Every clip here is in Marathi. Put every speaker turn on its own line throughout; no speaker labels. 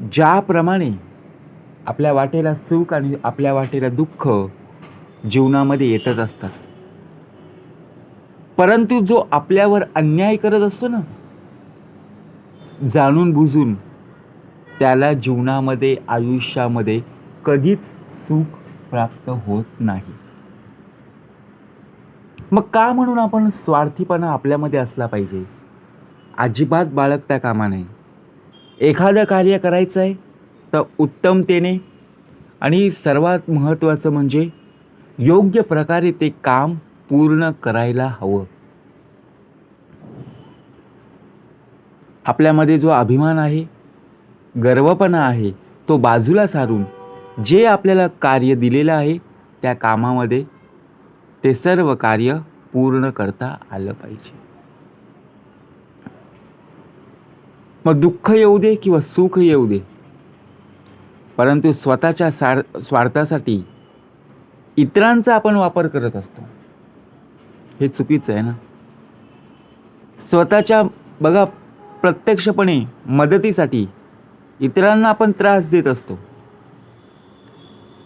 ज्याप्रमाणे आपल्या वाटेला सुख आणि आपल्या वाटेला दुःख जीवनामध्ये येतच असतात. परंतु जो आपल्यावर अन्याय करत असतो ना जाणून बुजून त्याला जीवनामध्ये आयुष्यामध्ये कधीच सुख प्राप्त होत नाही. मग का म्हणून आपण स्वार्थीपणा आपल्यामध्ये असला पाहिजे? अजिबात बाळगता कामा नये. एखादं कार्य करायचं आहे तर उत्तमतेने आणि सर्वात महत्त्वाचं म्हणजे योग्य प्रकारे ते काम पूर्ण करायला हवं. आपल्यामध्ये जो अभिमान आहे गर्वपणा आहे तो बाजूला सारून जे आपल्याला कार्य दिलेलं आहे त्या कामामध्ये ते सर्व कार्य पूर्ण करता आलं पाहिजे. मग दुःख येऊ दे किंवा सुख येऊ दे. परंतु स्वतःच्या सार स्वार्थासाठी इतरांचा आपण वापर करत असतो. हे चुकीचं आहे ना? स्वतःच्या बघा प्रत्यक्षपणे मदतीसाठी इतरांना आपण त्रास देत असतो.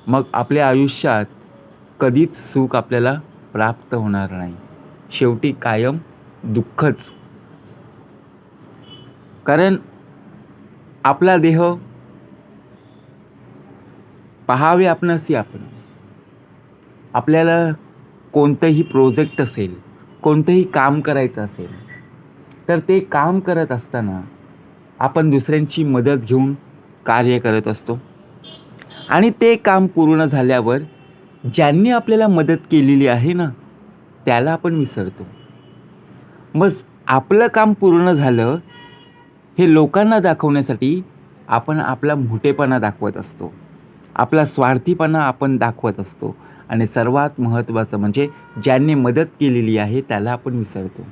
मग आपल्या आयुष्यात कधीच सुख आपल्याला प्राप्त होणार नाही. शेवटी कायम दुःखच. कारण आपला देह पहावे आपणासी आपण. आपल्याला कोणतंही प्रोजेक्ट असेल कोणतंही काम करायचं असेल तर ते काम करत असताना आपण दुसऱ्यांची मदत घेऊन कार्य करत असतो. आणि ते काम पूर्ण झाल्यावर ज्यांनी आपल्याला मदत केलेली आहे ना त्याला आपण विसरतो. बस आपलं काम पूर्ण झालं हे लोकांना दाखवण्यासाठी आपण आपला मोठेपणा दाखवत असतो. आपला स्वार्थीपणा आपण दाखवत असतो. आणि सर्वात महत्त्वाचं म्हणजे ज्यांनी मदत केलेली आहे त्याला आपण विसरतो.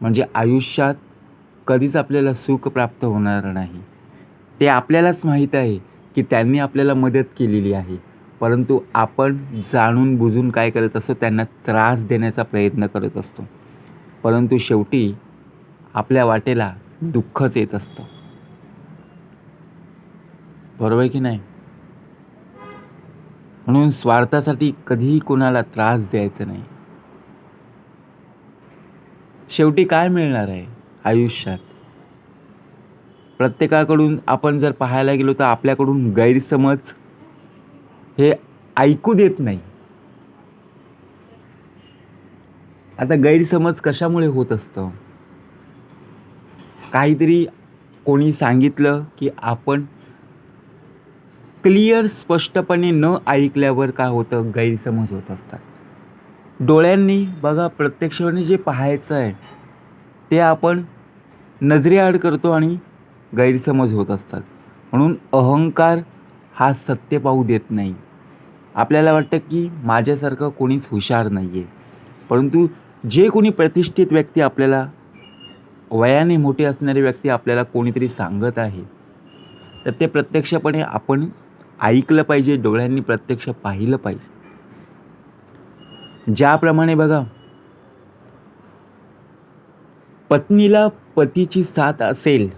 म्हणजे आयुष्यात कधीच आपल्याला सुख प्राप्त होणार नाही. ते आपल्यालाच माहीत आहे की त्यांनी आपल्याला मदत केलेली आहे. परंतु आपण जाणून बुजून काय करत असतो त्यांना त्रास देण्याचा प्रयत्न करत असतो. परंतु शेवटी आपल्या वाटेला दुःखच येत असतं. बरोबर आहे की नाही? म्हणून स्वार्थासाठी कधीही कोणाला त्रास द्यायचा नाही. शेवटी काय मिळणार आहे आयुष्यात? प्रत्येकाकडून आपण जर पाहायला गेलो तर आपल्याकडून गैरसमज हे ऐकू देत नाही. आता गैरसमज कशामुळे होत असतं? काहीतरी कोणी सांगितलं की आपण क्लिअर स्पष्टपणे न ऐकल्यावर काय होतं? गैरसमज होत असतात. डोळ्यांनी बघा प्रत्यक्षपणे जे पाहायचं आहे ते आपण नजरेआड करतो आणि गैरसमज होत असतात. म्हणून अहंकार हा सत्य पाहू देत नाही. आपल्याला वाटतं की माझ्यासारखं कोणीच हुशार नाही आहे परंतु जे कोणी प्रतिष्ठित व्यक्ती आपल्याला वयाने मोठे असणारे व्यक्ती आपल्याला कोणीतरी सांगत आहे तर ते प्रत्यक्षपणे आपण ऐकलं पाहिजे डोळ्यांनी प्रत्यक्ष पाहिलं पाहिजे. ज्याप्रमाणे बघा पत्नीला पतीची साथ असेल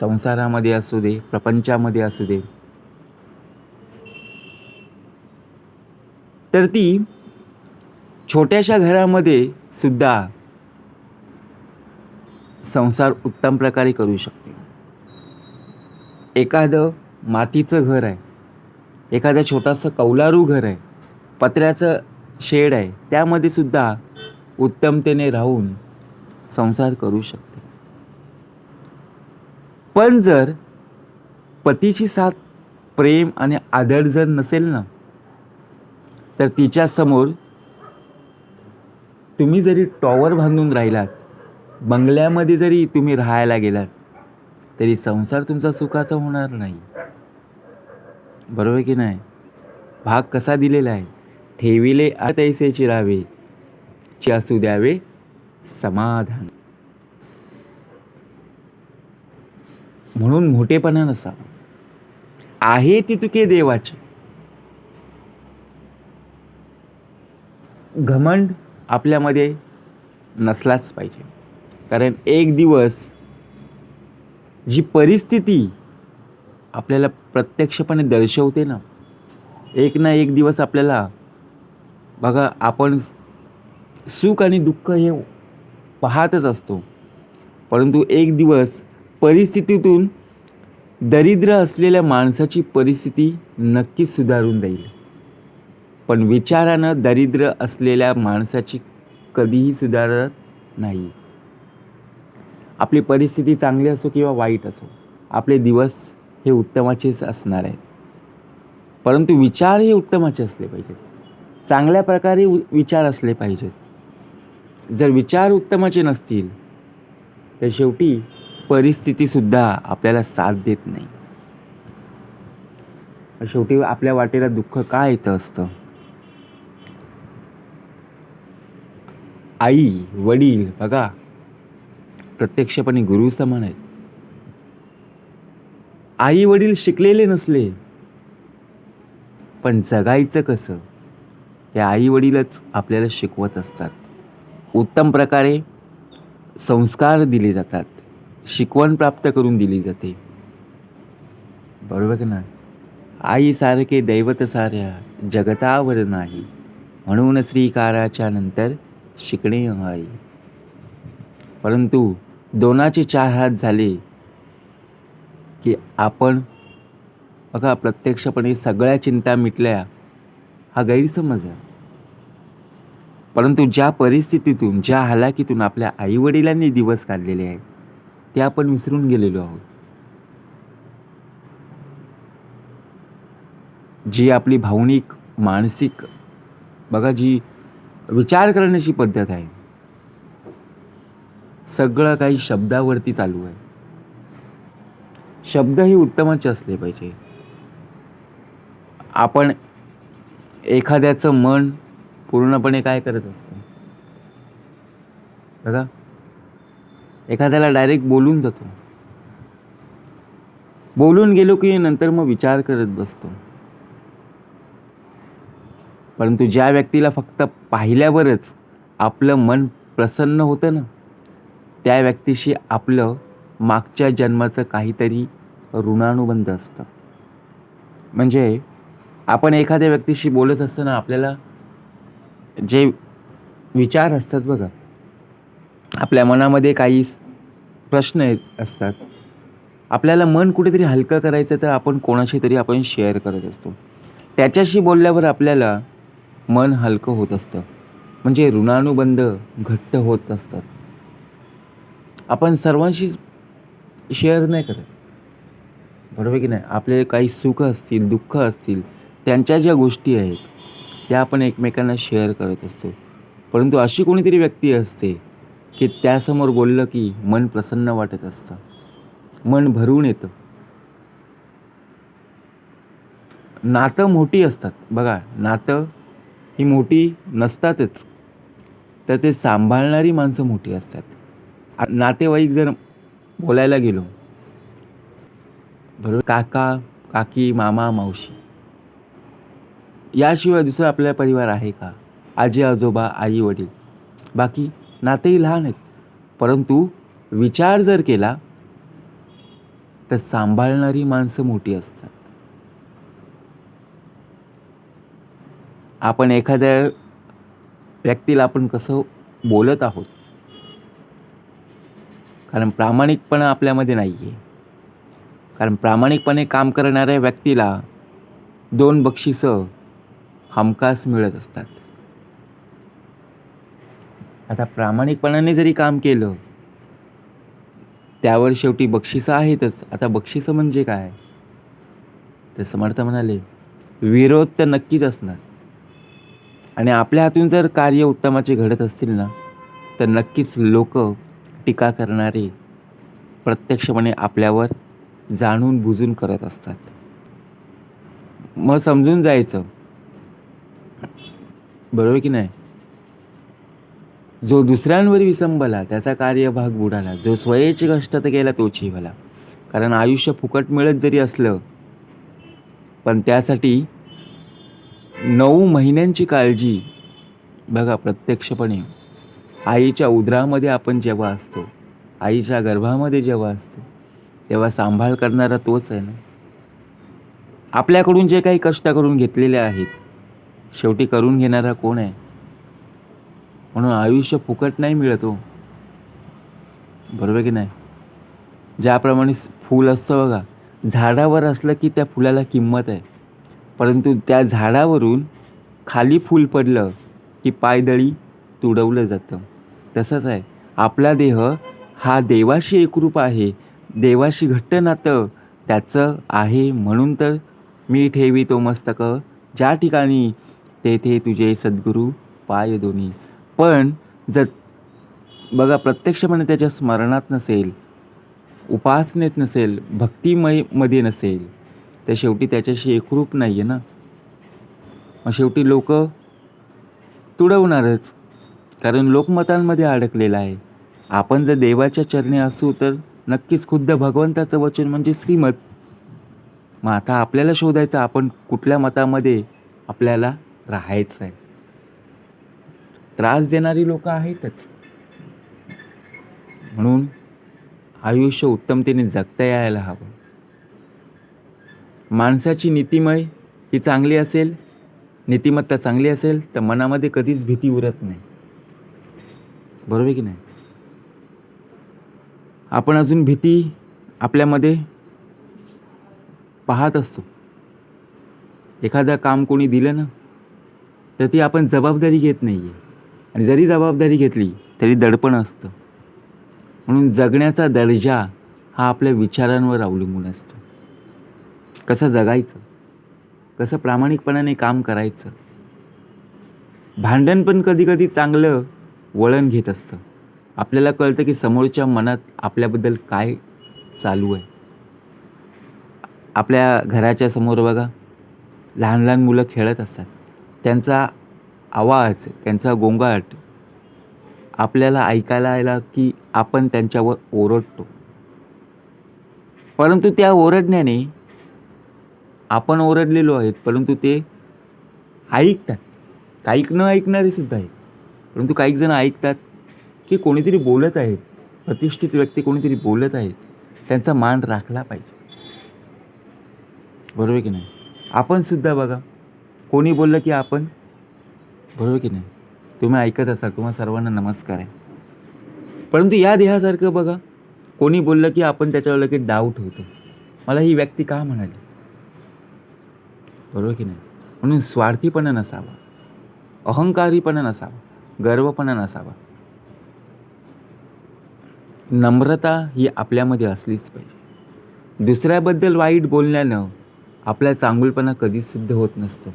संसारामध्ये असू दे प्रपंचामध्ये असू दे तर ती छोट्याशा घरामध्ये सुद्धा संसार उत्तम प्रकारे करू शकते. एखादं मातीचं घर आहे एखादं छोटंसं कौलारू घर आहे पत्र्याचं शेड आहे त्यामध्ये सुद्धा उत्तमतेने राहून संसार करू शकते. पण जर पतीची साथ प्रेम आणि आदर जर नसेल ना तर तिच्यासमोर तुम्ही जरी टॉवर बांधून राहिलात बंगल्यामध्ये जरी तुम्ही राहायला गेलात तरी संसार तुमचा सुखाचा होणार नाही. बरोबर की नाही? भाग कसा दिलेला आहे? ठेविले तैसे चिरावे ची असू द्यावे समाधान. म्हणून मोठेपणा नसा आहे ती तुके देवाचे. घमंड आपल्यामध्ये नसलाच पाहिजे. कारण एक दिवस जी परिस्थिती आपल्याला प्रत्यक्षपणे दर्शवते ना एक ना एक दिवस आपल्याला बघा आपण सुख आणि दुःख हे पाहतच असतो. परंतु एक दिवस परिस्थितीतून दरिद्र असलेल्या माणसाची परिस्थिती नक्कीच सुधारून जाईल. पण विचारानं दरिद्र असलेल्या माणसाची कधीही सुधारत नाही. आपली परिस्थिती चांगली असो किंवा वाईट असो आपले दिवस हे उत्तमाचेच असणार आहेत. परंतु विचार हे उत्तमाचे असले पाहिजेत. चांगल्या प्रकारे उ- विचार असले पाहिजेत. जर विचार उत्तमाचे नसतील तर शेवटी परिस्थितीसुद्धा आपल्याला साथ देत नाही. शेवटी आपल्या वाटेला दुःख का येतं असतं? आई वडील बघा प्रत्यक्षपणे गुरु समान आहेत. आई वडील शिकलेले नसले पण जगायचं कसं हे आई वडीलच आपल्याला शिकवत असतात. उत्तम प्रकारे संस्कार दिले जातात शिकवण प्राप्त करून दिली जाते. बरोबर का ना आई सारखे दैवत साऱ्या जगतावर नाही म्हणून श्रीकाराच्या नंतर शिकणे आई परंतु दोनाचे चार हात झाले की आपण बघा प्रत्यक्षपणे सगळ्या चिंता मिटल्या हा गैरसमज आहे. परंतु ज्या परिस्थितीतून ज्या हालाकीतून आपल्या आईवडिलांनी दिवस काढलेले आहेत ते आपण विसरून गेलेलो आहोत. जी आपली भावनिक मानसिक बघा जी विचार करण्याची पद्धत आहे सगळं काही शब्दावरती चालू आहे. शब्द हे उत्तमाचे असले पाहिजे. आपण एखाद्याचं मन पूर्णपणे काय करत असतं? बघा. एखाद्याला डायरेक्ट बोलून जातो. बोलून गेलो की नंतर मग विचार करत बसतो. परंतु ज्या व्यक्तीला फक्त पाहिल्यावरच आपलं मन प्रसन्न होतं ना त्या व्यक्तीशी आपलं मागच्या जन्माचं काहीतरी ऋणानुबंध असतं. म्हणजे आपण एखाद्या व्यक्तीशी बोलत असताना आपल्याला जे विचार असतात बघा आपल्या मनामध्ये काही प्रश्न येत असतात. आपल्याला मन कुठेतरी हलकं करायचं तर आपण कोणाशी तरी आपण शेअर करत असतो. त्याच्याशी बोलल्यावर आपल्याला मन हलकं होत असतं. म्हणजे ऋणानुबंध घट्ट होत असतात. आपण सर्वांशी शेअर नाही करत. बरोबर की नाही? आपले काही सुख असतील दुःख असतील त्यांच्या ज्या गोष्टी आहेत त्या आपण एकमेकांना शेअर करत असतो. परंतु अशी कोणीतरी व्यक्ती असते की त्यासमोर बोललं की मन प्रसन्न वाटत असतं. मन भरून येतं. नातं मोठी असतात. बघा नातं ही मोठी नसतातच. तर ते सांभाळणारी माणसं मोठी असतात. नातेवाईक जर बोलायला गेलो बरोबर काका काकी मामा मावशी याशिवाय दुसरा आपला परिवार आहे का? आजी आजोबा आई वडील बाकी नातेही लहान आहेत. परंतु विचार जर केला तर सांभाळणारी माणसं मोठी असतात. आपण एखाद्या व्यक्तीला आपण कसं बोलत आहोत कारण प्रामाणिकपणा आपल्यामध्ये नाही आहे कारण प्रामाणिकपणे काम करणाऱ्या व्यक्तीला दोन बक्षिसं हमखास मिळत असतात. आता प्रामाणिकपणाने जरी काम केलं त्यावर शेवटी बक्षिसं आहेतच. आता बक्षिसं म्हणजे काय? तर समर्थ म्हणाले विरोध तर नक्कीच असणार. आणि आपल्या हातून जर कार्य उत्तमाचे घडत असतील ना तर नक्कीच लोक टीका करणारे प्रत्यक्षपणे आपल्यावर जाणून बुजून करत असतात. मग समजून जायचं. बरोबर की नाही? जो दुसऱ्यांवर विसंबला त्याचा कार्यभाग बुडाला. जो स्वयेचे कष्ट तर केला तोची भला. कारण आयुष्य फुकट मिळत जरी असलं पण त्यासाठी नऊ महिन्यांची काळजी बघा प्रत्यक्षपणे. आईच्या उदरामध्ये आपण जेव्हा असतो आईच्या गर्भामध्ये जेव्हा असतो तेव्हा सांभाळ करणारा तोच आहे ना? आपल्याकडून जे काही कष्ट करून घेतलेले आहेत शेवटी करून घेणारा कोण आहे? म्हणून आयुष्य फुकट नाही मिळत हो. बरोबर की नाही? ज्याप्रमाणे फूल असतं बघा झाडावर असलं की त्या फुलाला किंमत आहे. परंतु त्या झाडावरून खाली फूल पडलं की पायदळी तुडवलं जातं. तसंच आहे. आपला देह हा देवाशी एकरूप आहे. देवाशी घट्ट नातं त्याचं आहे म्हणून तर मी ठेवी तो मस्तक. ज्या ठिकाणी तेथे तुझे सद्गुरू पाय दोन्ही. पण जर बघा प्रत्यक्षपणे त्याच्या स्मरणात नसेल उपासनेत नसेल भक्तिमयमध्ये नसेल तर शेवटी त्याच्याशी एकरूप नाही आहे ना? मग शेवटी लोक तुडवणारच. कारण लोकमतांमध्ये अडकलेला आहे. आपण जर देवाच्या चरणी असू तर नक्कीच खुद्द भगवंताचं वचन म्हणजे श्रीमत मग आता आपल्याला शोधायचं आपण कुठल्या मतामध्ये आपल्याला राहायचं आहे? त्रास देणारी लोक आहेतच. म्हणून आयुष्य उत्तमतेने जगता यायला हवं. माणसाची नीतिमय ही चांगली असेल नीतिमत्ता चांगली असेल तर मनामध्ये कधीच भीती उरत नाही. बरोबर आहे की नाही? आपण अजून भीती आपल्यामध्ये पाहत असतो. एखादं काम कोणी दिलं ना तर ती आपण जबाबदारी घेत नाही आहे आणि जरी जबाबदारी घेतली तरी दडपण असतं. म्हणून जगण्याचा दर्जा हा आपल्या विचारांवर अवलंबून असतो. कसं जगायचं? कसं प्रामाणिकपणाने काम करायचं? भांडण पण कधी कधी चांगलं वळण घेत असतं. आपल्याला कळतं की समोरच्या मनात आपल्याबद्दल काय चालू आहे. आपल्या घराच्या समोर बघा लहान लहान मुलं खेळत असतात. त्यांचा आवाज त्यांचा गोंगाट आपल्याला ऐकायला आला की आपण त्यांच्यावर ओरडतो. परंतु त्या ओरडण्याने आपण ओरडलेलो आहेत परंतु ते ऐकतात. ऐकणं न ऐकणारे सुद्धा आहेत. परंतु काही जण ऐकतात की कोणीतरी बोलत आहेत प्रतिष्ठित व्यक्ती कोणीतरी बोलत आहेत त्यांचा मान राखला पाहिजे. बरोबर की नाही? आपणसुद्धा बघा कोणी बोललं की आपण बरोबर की नाही? तुम्ही ऐकत असाल तुम्हाला सर्वांना नमस्कार आहे. परंतु या देहासारखं बघा कोणी बोललं की आपण त्याच्यावर लगेच डाऊट होतो. मला ही व्यक्ती का म्हणाली? बरोबर की नाही? म्हणून स्वार्थीपणा नसावा अहंकारीपणा नसावा. गर्वपणा नसावा. नम्रता ही आपल्यामध्ये असलीच पाहिजे. दुसऱ्याबद्दल वाईट बोलण्यानं आपला चांगुलपणा कधीच सिद्ध होत नसतो.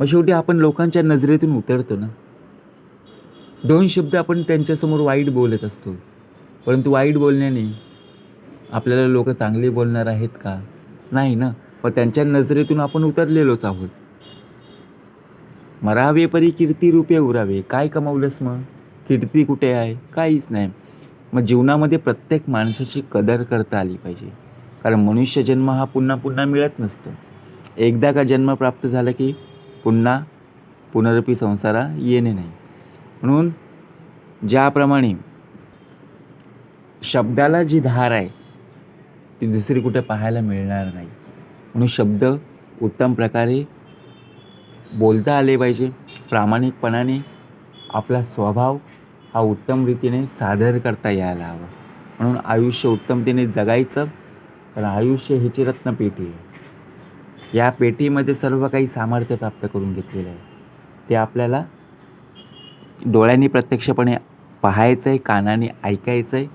मग शेवटी आपण लोकांच्या नजरेतून उतरतो ना? दोन शब्द आपण त्यांच्यासमोर वाईट बोलत असतो. परंतु वाईट बोलण्याने आपल्याला लोक चांगले बोलणार आहेत का? नाही ना? पण त्यांच्या नजरेतून आपण उतरलेलोच आहोत. मरावे परी कीर्ती रूपे उरावे. काय कमवलंस मग? कीर्ती कुठे आहे? काहीच नाही. मग जीवनामध्ये प्रत्येक माणसाची कदर करता आली पाहिजे. कारण मनुष्य जन्म हा पुन्हा पुन्हा मिळत नसतो. एकदा का जन्म प्राप्त झाला की पुन्हा पुनरपी संसारा येणे नाही. म्हणून ज्याप्रमाणे शब्दाला जी धार आहे ती दुसरी कुठे पाहायला मिळणार नाही. म्हणून शब्द उत्तम प्रकारे बोलता आले पाहिजे. प्रामाणिकपणाने आपला स्वभाव हा उत्तम रीतीने सादर करता यायला हवा. म्हणून आयुष्य उत्तमतेने जगायचं कारण आयुष्य ह्याची रत्नपेटी आहे. या पेटीमध्ये सर्व काही सामर्थ्य प्राप्त करून घेतलेलं आहे. ते आपल्याला डोळ्यांनी प्रत्यक्षपणे पाहायचं आहे कानाने ऐकायचं आहे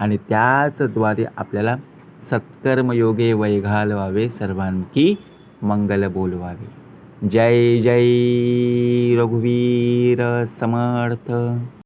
आणि त्याचद्वारे आपल्याला सत्कर्मयोगे वैघालवावे सर्वांकी मंगल बोलवावे. जय जय रघुवीर समर्थ।